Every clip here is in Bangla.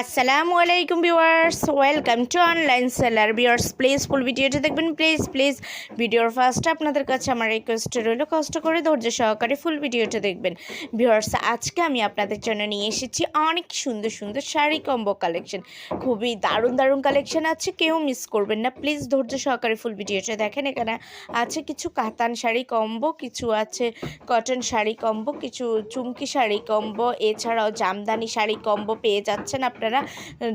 আসসালামু আলাইকুম viewers, welcome to online seller. Viewers please full ভিডিওটা দেখবেন। প্লিজ প্লিজ ভিডিওর ফার্স্টে আপনাদের কাছে আমার রিকোয়েস্ট রইল, কষ্ট করে ধৈর্য সহকারে ফুল ভিডিওটা দেখবেন। ভিউয়ার্স, আজকে আমি আপনাদের জন্য নিয়ে এসেছি অনেক সুন্দর সুন্দর শাড়ি কম্বো কালেকশন খুবই দারুণ দারুণ কালেকশন আছে, কেউ মিস করবেন না। প্লিজ ধৈর্য সহকারে ফুল ভিডিওটা দেখেন। এখানে আছে কিছু কাতান শাড়ি কম্বো কিছু আছে কটন শাড়ি কম্বো কিছু চুমকি শাড়ি কম্বো এছাড়াও জামদানি শাড়ি কম্বো পেয়ে যাচ্ছেন আপনারা।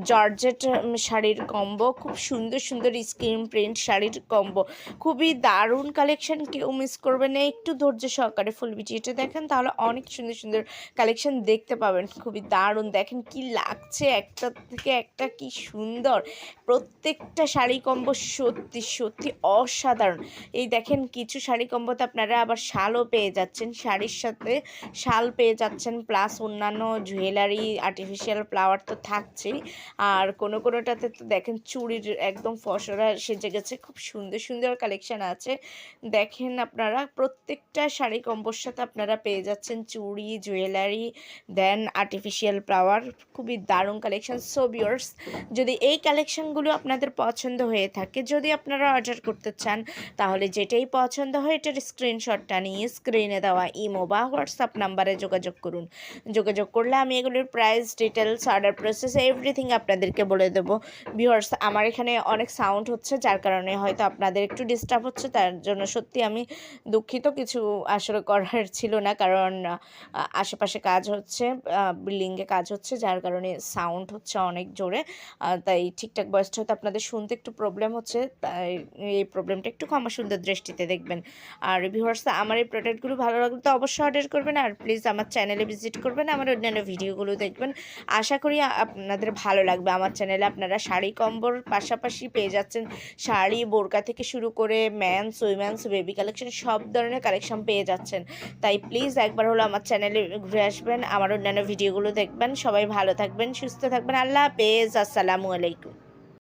জর্জেট শাড়ির কম্বো খুব সুন্দর সুন্দর স্ক্রিন প্রিন্ট শাড়ির কম্বো খুবই দারুণ কালেকশন কেউ মিস করবে না। একটু ধৈর্য সহকারে ফুল ভিডিওটা দেখেন, তাহলে অনেক সুন্দর সুন্দর কালেকশন দেখতে পাবেন। খুবই দারুণ। দেখেন কি লাগছে, একটা থেকে একটা কি সুন্দর। প্রত্যেকটা শাড়ি কম্বো সত্যি সত্যি অসাধারণ। এই দেখেন কিছু শাড়ি কম্বোতে আপনারা আবার শালও পেয়ে যাচ্ছেন। শাড়ির সাথে শাল পেয়ে যাচ্ছেন প্লাস অন্যান্য জুয়েলারি আর্টিফিশিয়াল ফ্লাওয়ার তো থাকছেই আর কোনো কোনোটাতে তো দেখেন চুড়ির একদম ফসরা সেজে গেছে, খুব সুন্দর সুন্দর কালেকশান আছে। দেখেন আপনারা, প্রত্যেকটা শাড়ি কম্বোর সাথে আপনারা পেয়ে যাচ্ছেন চুড়ি জুয়েলারি দেন আর্টিফিশিয়াল ফ্লাওয়ার খুবই দারুণ কালেকশন সো বিয়ার্স যদি এই কালেকশনগুলো আপনাদের পছন্দ হয়ে থাকে, যদি আপনারা অর্ডার করতে চান, তাহলে যেটাই পছন্দ হয়, এটার স্ক্রিনশটটা নিয়ে স্ক্রিনে দেওয়া ইমো বা হোয়াটসঅ্যাপ নাম্বারে যোগাযোগ করুন। যোগাযোগ করলে আমি এগুলোর price details order process everything আপনাদেরকে বলে দেবো। ভিউয়ার্স আমার এখানে অনেক সাউন্ড হচ্ছে, যার কারণে হয়তো আপনাদের একটু ডিস্টার্ব হচ্ছে, তার জন্য সত্যি আমি দুঃখিত। কিছু আসলে করার ছিল না, কারণ আশেপাশে কাজ হচ্ছে বিল্ডিংয়ে কাজ হচ্ছে, যার কারণে সাউন্ড হচ্ছে অনেক জোরে। তাই ঠিকঠাক বয়সটা হয়তো আপনাদের শুনতে একটু প্রবলেম হচ্ছে, তাই এই প্রবলেমটা একটু ক্ষমা সুন্দর দৃষ্টিতে দেখবেন। আর ভিউয়ার্স আমার এই প্রোডাক্টগুলো ভালো লাগলে তো অবশ্যই অর্ডার করবেন, আর প্লিজ আমার চ্যানেলে ভিজিট করবেন, আমার অন্যান্য ভিডিওগুলো দেখবেন। আশা করি আপনাদের ভালো লাগবে। আমার চ্যানেলে আপনারা শাড়ি কম্বর পাশাপাশি পেয়ে যাচ্ছেন। শাড়ি, বোরকা থেকে শুরু করে ম্যানস উইম্যানস বেবি কালেকশন সব ধরনের কালেকশন পেয়ে যাচ্ছেন। তাই প্লিজ একবার হলো আমার চ্যানেলে ঘুরে আসবেন, আমার অন্যান্য ভিডিওগুলো দেখবেন। সবাই ভালো থাকবেন, সুস্থ থাকবেন। আল্লাহ হাফেজ। আসসালামু আলাইকুম।